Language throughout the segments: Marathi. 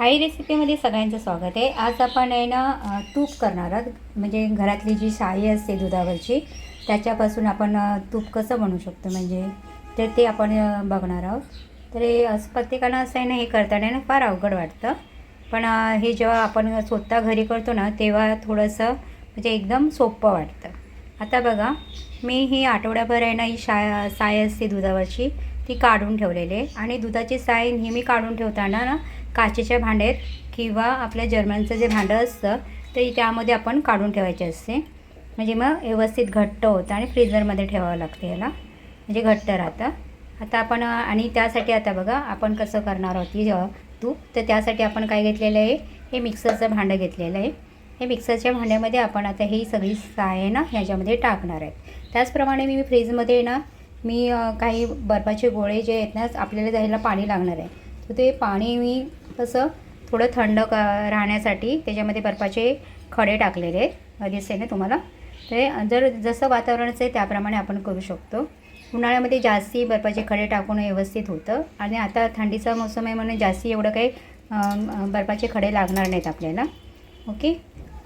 हाई रेसिपीमध्ये सगळ्यांचं स्वागत आहे. आज आपण आहे ना तूप करणार आहोत. म्हणजे घरातली जी शाई असते दुधावरची त्याच्यापासून आपण तूप कसं बनवू शकतो? म्हणजे तर ते आपण बघणार आहोत. तर हे असं प्रत्येकाला असं आहे ना हे करताना ना फार अवघड वाटतं. पण हे जेव्हा आपण स्वतः घरी करतो ना तेव्हा थोडंसं म्हणजे एकदम सोपं वाटतं. आता बघा मी ही आठवड्याभर आहे ना ही शा साय असते दुधावरची ती काढून ठेवलेली आहे. आणि दुधाची साय नेहमी काढून ठेवताना ना काचेच्या भांड्यात किंवा आपल्या जर्मनचं जे भांडं असतं ते त्यामध्ये आपण काढून ठेवायचे असते. म्हणजे मग व्यवस्थित घट्ट होतं आणि फ्रीझरमध्ये ठेवावं लागतं ह्याला म्हणजे घट्ट राहतं. आता आपण आणि त्यासाठी आता बघा आपण कसं करणार आहोत की तूप तर त्यासाठी आपण काय घेतलेलं आहे? हे मिक्सरचं भांडं घेतलेलं आहे. हे मिक्सरच्या भांड्यामध्ये आपण आता ही सगळी साय ना ह्याच्यामध्ये टाकणार आहे. त्याचप्रमाणे मी फ्रीजमध्ये ना मी काही बर्फाचे गोळे जे आहेत ना आपल्याला जायला पाणी लागणार आहे. तर ते पाणी मी कसं थोडं थंड क राहण्यासाठी त्याच्यामध्ये बर्फाचे खडे टाकलेले आहेत दिसते ना तुम्हाला? ते जर जसं वातावरण असेल त्याप्रमाणे आपण करू शकतो. उन्हाळ्यामध्ये जास्ती बर्फाचे खडे टाकून व्यवस्थित होतं. आणि आता थंडीचा मोसम आहे म्हणून जास्ती एवढं काही बर्फाचे खडे लागणार नाहीत आपल्याला. ओके?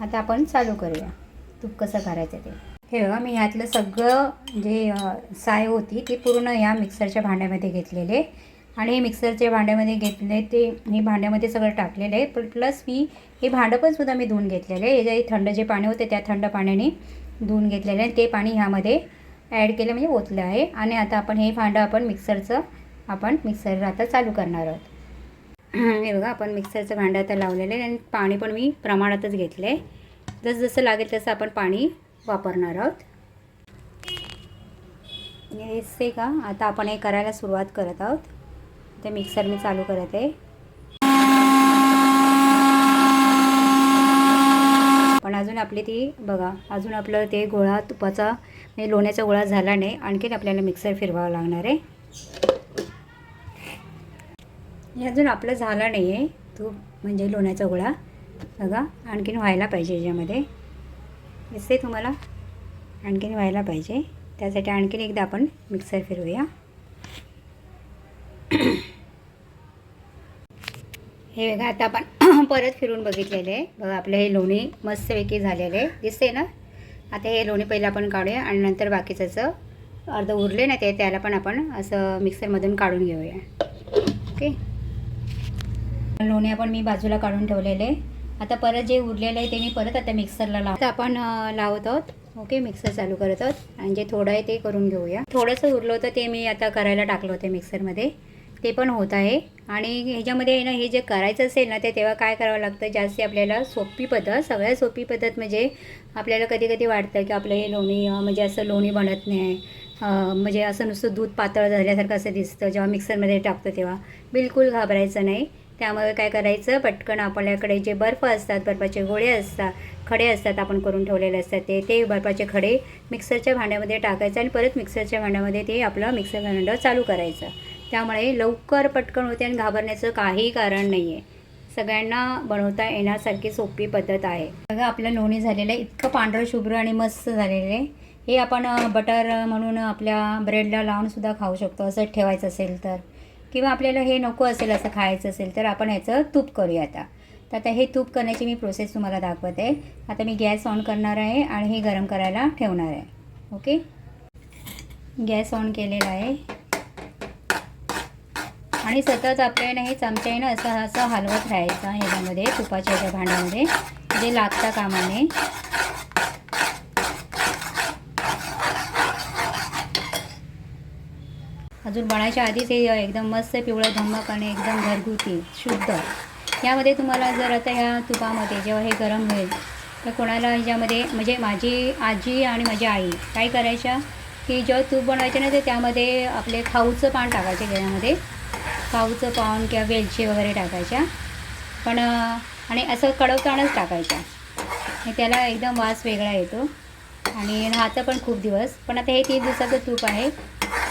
आता आपण चालू करूया. तूप कसं करायचं ते? हे बघा मी ह्यातलं सगळं जे साय होती ती पूर्ण ह्या मिक्सरच्या भांड्यामध्ये घेतलेले. आणि हे मिक्सरचे भांड्यामध्ये घेतले ते हे भांड्यामध्ये सगळं टाकलेलं आहे. प्लस मी हे भांडं पण सुद्धा मी धुवून घेतलेलं आहे. हे जे थंड जे पाणी होते त्या थंड पाण्याने धुवून घेतलेलं आहे. ते पाणी ह्यामध्ये ॲड केलं म्हणजे ओतलं आहे. आणि आता आपण हे भांडं आपण मिक्सरचं आपण मिक्सर आता चालू करणार आहोत. हे बघा आपण मिक्सरचं भांडं आता लावलेलं आहे. आणि पाणी पण मी प्रमाणातच घेतलं आहे. जसजसं जसं लागेल तसं आपण पाणी वापरणार आहोत. हेच का? आता आपण हे करायला सुरुवात करत आहोत. ते मिक्सर मी चालू करत. आहे पण अजून आपली ती बघा अजून आपलं ते गोळा तुपाचा म्हणजे लोण्याचा गोळा झाला नाही आणखीन आपल्याला मिक्सर फिरवावं लागणार आहे. हे अजून आपलं झालं नाही आहे तूप म्हणजे लोण्याचा गोळा. बघा आणखीन व्हायला पाहिजे याच्यामध्ये. दिसते तुम्हाला? आणखीन व्हायला पाहिजे. त्यासाठी आणखीन एकदा आपण मिक्सर फिरवूया. हे बघा आता आपण परत फिरून बघितलेले. आहे बघा आपलं हे लोणी मस्तपैकी झालेलं. आहे दिसते ना? आता हे लोणी पहिलं आपण काढूया आणि नंतर बाकीचं अर्ध उरले ना ते त्याला पण आपण असं मिक्सरमधून काढून घेऊया. ओके? लोणी आपण मी बाजूला काढून ठेवलेले. आता परत जे उरलेलं आहे ते मी परत आता मिक्सरला लावतो आपण लावत आहोत. ओके? मिक्सर चालू करत आहोत. आणि जे थोडं आहे ते करून घेऊया. थोडंसं उरलं होतं ते मी आता करायला टाकलं होतं मिक्सरमध्ये. ते पण होत आहे. आणि ह्याच्यामध्ये ना हे जे करायचं असेल ना ते तेव्हा काय करावं लागतं? जास्ती आपल्याला सोपी पद्धत सगळ्यात सोपी पद्धत म्हणजे आपल्याला कधी कधी वाटतं की आपलं हे लोणी म्हणजे असं लोणी बनत नाही. म्हणजे असं नुसतं दूध पातळ झाल्यासारखं असं दिसतं जेव्हा मिक्सरमध्ये टाकतो तेव्हा. बिलकुल घाबरायचं नाही. त्यामुळे काय करायचं? पटकन आपल्याकडे जे बर्फ असतात बर्फाचे गोळे असतात खडे असतात आपण करून ठेवलेले असतात ते ते बर्फाचे खडे मिक्सरच्या भांड्यामध्ये टाकायचं आणि परत मिक्सरच्या भांड्यामध्ये ते आपलं मिक्सर भांडं चालू करायचं. त्यामुळे लवकर पटकन होते आणि घाबरण्याचं काही कारण नाही आहे सगळ्यांना बनवता येण्यासारखी सोपी पद्धत आहे. बघा आपलं लोणी झालेलं आहे. इतकं पांढरं शुभ्र आणि मस्त झालेलं आहे. हे आपण बटर म्हणून आपल्या ब्रेडला लावूनसुद्धा खाऊ शकतो. असं ठेवायचं असेल तर. किंवा आपल्याला हे नको असेल असं खायचं असेल तर आपण ह्याचं तूप करूया आता. तर आता हे तूप करण्याची मी प्रोसेस तुम्हाला दाखवत. आहे आता मी गॅस ऑन करणार आहे आणि हे गरम करायला ठेवणार आहे. ओके? गॅस ऑन केलेला आहे. आणि सतत आपल्याला हे चमच्याने असं असं हलवत राहायचं ह्याच्यामध्ये तुपाच्या ह्याच्या भांड्यामध्ये. जे लागता कामाने. अजून बनायच्या आधीच हे एकदम मस्त पिवळं धम्मक आणि एकदम घरगुती शुद्ध. यामध्ये तुम्हाला जर आता ह्या तुपामध्ये जेव्हा हे गरम होईल तर कोणाला ह्याच्यामध्ये म्हणजे माझी आजी आणि माझी आई काय करायच्या की जेव्हा तूप बनवायचे ना ते त्यामध्ये आपले खाऊचं पान टाकायचे त्याच्यामध्ये. खाऊचं पान किंवा वेलची वगैरे टाकायच्या. पण आणि असं कडवताणच टाकायच्या. आणि त्याला एकदम वास वेगळा येतो. आणि राहतं पण खूप दिवस. पण आता हे तीन दिवसाचं तूप आहे.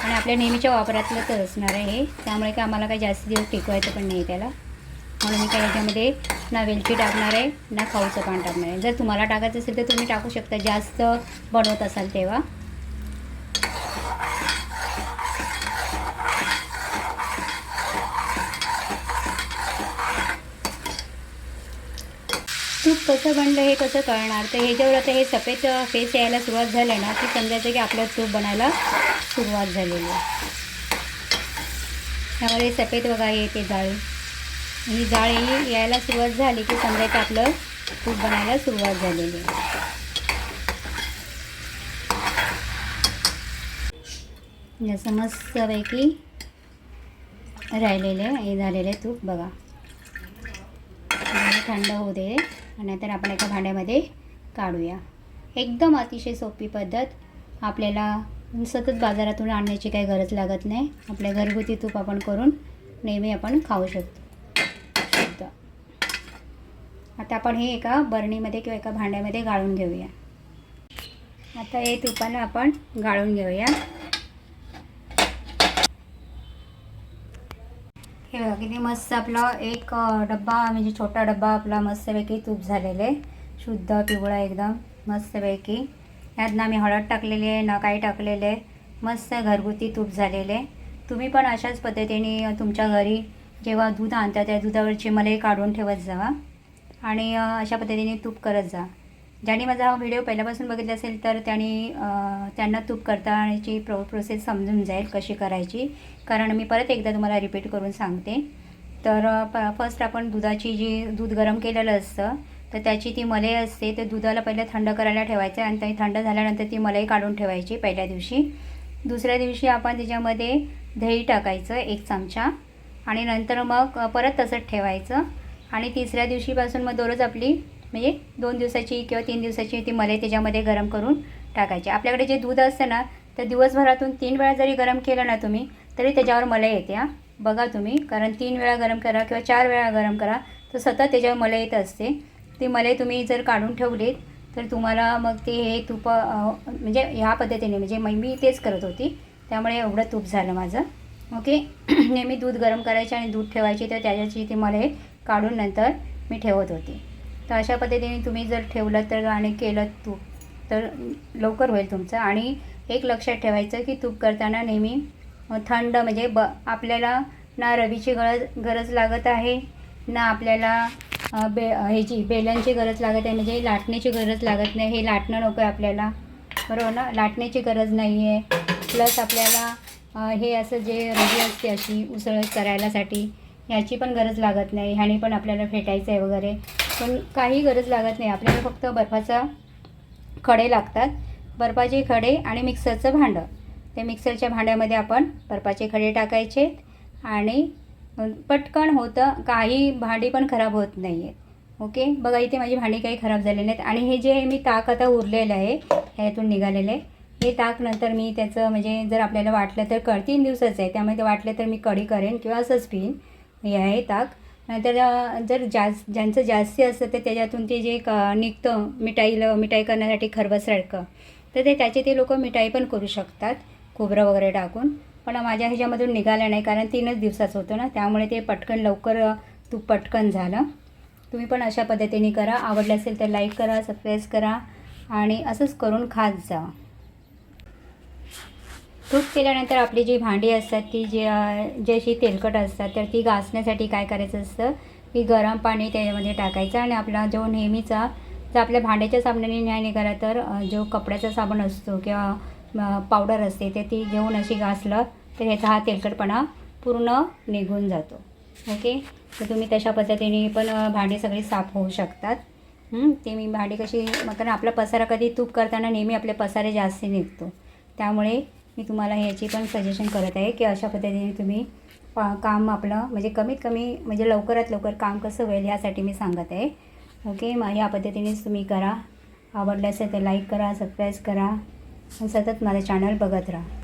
आणि आपल्या नेहमीच्या वापरातलं तर असणार आहे हे. त्यामुळे काय आम्हाला काही जास्त दिवस टिकवायचं पण नाही त्याला. म्हणून मी काय याच्यामध्ये ना वेलची टाकणार आहे ना खाऊचं पान टाकणार आहे. जर तुम्हाला टाकायचं असेल तर तुम्ही टाकू शकता. जास्त बनवत असाल तेव्हा. तूप कसं बनलं हे कसं कळणार तर ह्याच्यावर आता हे सफेद फेस यायला सुरुवात झालं ना की समजायचं की आपलं तूप बनायला सुरुवात झालेली आहे. त्यामुळे सफेद वगैरे येते जाळी. ही जाळी यायला सुरुवात झाली की समजायचं आपलं तूप बनायला सुरुवात झालेली आहे. जसं मस्तपैकी राहिलेले हे झालेले तूप बघा. थंड होऊ दे. आणि आपण एका भांड्यामध्ये काढूया. एकदम अतिशय सोपी पद्धत. आपल्याला सतत बाजारातून आणण्याची काही गरज लागत नाही. आपल्या घरगुती तूप आपण करून नेहमी आपण खाऊ शकतो. आता आपण हे एका बरणीमध्ये किंवा एका भांड्यामध्ये गाळून घेऊया. आता हे तुपानं आपण गाळून घेऊया. हे बघा किती मस्त आपला एक डब्बा म्हणजे छोटा डब्बा आपला मस्तपैकी तूप झालेलं. आहे शुद्ध पिवळा एकदम मस्तपैकी. यात ना मी हळद टाकलेली आहे ना काही टाकलेलं आहे मस्त घरगुती तूप झालेले. तुम्ही पण अशाच पद्धतीने तुमच्या घरी जेव्हा दूध आणता त्या दुधावरची मलाई काढून ठेवत जावा आणि अशा पद्धतीने तूप करत जा. ज्याने माझा हा व्हिडिओ पहिल्यापासून बघितला असेल तर त्यांनी त्यांना तूप करताची प्रो प्रोसेस समजून जाईल कशी करायची. कारण मी परत एकदा तुम्हाला रिपीट करून सांगते. तर प फर्स्ट आपण दुधाची जी दूध गरम केलेलं असतं तर त्याची ती मलई असते तर दुधाला पहिले थंड करायला ठेवायचं आणि ते थंड झाल्यानंतर ती मलाई काढून ठेवायची पहिल्या दिवशी. दुसऱ्या दिवशी आपण त्याच्यामध्ये दही टाकायचं एक चमचा आणि नंतर मग परत तसंच ठेवायचं. आणि तिसऱ्या दिवशीपासून मग दररोज आपली म्हणजे दोन दिवसाची किंवा तीन दिवसाची ती मलाई त्याच्यामध्ये गरम करून टाकायची. आपल्याकडे जे दूध असतं ना तर दिवसभरातून तीन वेळा जरी गरम केलं ना तुम्ही तरी त्याच्यावर मलाई येते हां. बघा तुम्ही कारण तीन वेळा गरम करा किंवा चार वेळा गरम करा तर सतत त्याच्यावर मलाई येत असते. ती मलाई तुम्ही जर काढून ठेवलीत तर तुम्हाला मग ते हे तूप म्हणजे ह्या पद्धतीने म्हणजे मग मी तेच करत होती. त्यामुळे एवढं तूप झालं माझं. ओके? नेहमी दूध गरम करायचे आणि दूध ठेवायची तर त्याच्याची ती मलाई काढून नंतर मी ठेवत होती. तर अशा पद्धतीने तुम्ही जर ठेवलं तर आणि केलं तूप तर लवकर होईल तुमचं. आणि एक लक्षात ठेवायचं की तूप करताना नेहमी थंड म्हणजे ब आपल्याला ना रवीची गरज गरज लागत आहे ना आपल्याला बे ह्याची बेलांची गरज लागत आहे म्हणजे लाटण्याची गरज लागत नाही हे लाटणं नको आहे आपल्याला. बरोबर ना? लाटण्याची गरज नाही आहे प्लस आपल्याला हे असं जे रवी असते अशी उसळ करायलासाठी ह्याची पण गरज लागत नाही. ह्याने पण आपल्याला फेटायचं आहे वगैरे. पण काही गरज लागत नाही. आपल्याला फक्त बर्फाचा खडे लागतात. बर्फाचे खडे आणि मिक्सरचं भांडं. ते मिक्सरच्या भांड्यामध्ये आपण बर्फाचे खडे टाकायचे आणि पटकन होतं काही भांडी पण खराब होत नाही आहेत ओके? बघा इथे माझी भांडी काही खराब झालेली नाहीत. आणि हे जे आहे मी ताक आता उरलेलं आहे ह्यातून निघालेलं आहे. हे ताक नंतर मी त्याचं म्हणजे जर आपल्याला वाटलं तर क तीन दिवसाचं आहे. त्यामुळे ते वाटलं तर मी कढी करेन किंवा असंच पिईन हे आहे ताक. नंतर जर जास् ज्यांचं जास्ती असतं तर त्याच्यातून ते जे क निघतं मिठाईला मिठाई करण्यासाठी खरबससारखं तर ते त्याचे ते लोक मिठाई पण करू शकतात खोबरं वगैरे टाकून. पण माझ्या ह्याच्यामधून निघालं नाही कारण तीनच दिवसाचं होतं ना त्यामुळे ते पटकन लवकर तूप पटकन झालं. तुम्ही पण अशा पद्धतीने करा. आवडलं असेल तर लाईक करा सबस्क्राईब करा आणि असंच करून खात जा. तूप केल्यानंतर आपली जी भांडी असतात ती जी जशी जी अशी तेलकट असतात तर ती घासण्यासाठी काय करायचं असतं? की गरम पाणी त्याच्यामध्ये टाकायचं आणि आपला जो नेहमीचा जर आपल्या भांड्याच्या साबणाने नाही निघाला तर जो कपड्याचा साबण असतो किंवा पावडर असते ते ती घेऊन अशी घासलं तर ह्याचा हा तेलकटपणा पूर्ण निघून जातो. ओके? तर तुम्ही तशा पद्धतीने पण भांडी सगळी साफ होऊ शकतात. ते मी भांडी कशी मग कारण आपला पसारा कधी तूप करताना नेहमी आपले पसारे जास्त निघतो. त्यामुळे मी तुम्हाला ह्याची पण सजेशन करत आहे की अशा पद्धतीने तुम्ही पा काम आपलं म्हणजे कमीत कमी म्हणजे लवकरात लवकर काम कसं होईल ह्यासाठी मी सांगत आहे. ओके मग या पद्धतीनेच तुम्ही करा. आवडलं असेल तर लाईक करा सबस्क्राईब करा. आणि सतत माझं चॅनल बघत राहा.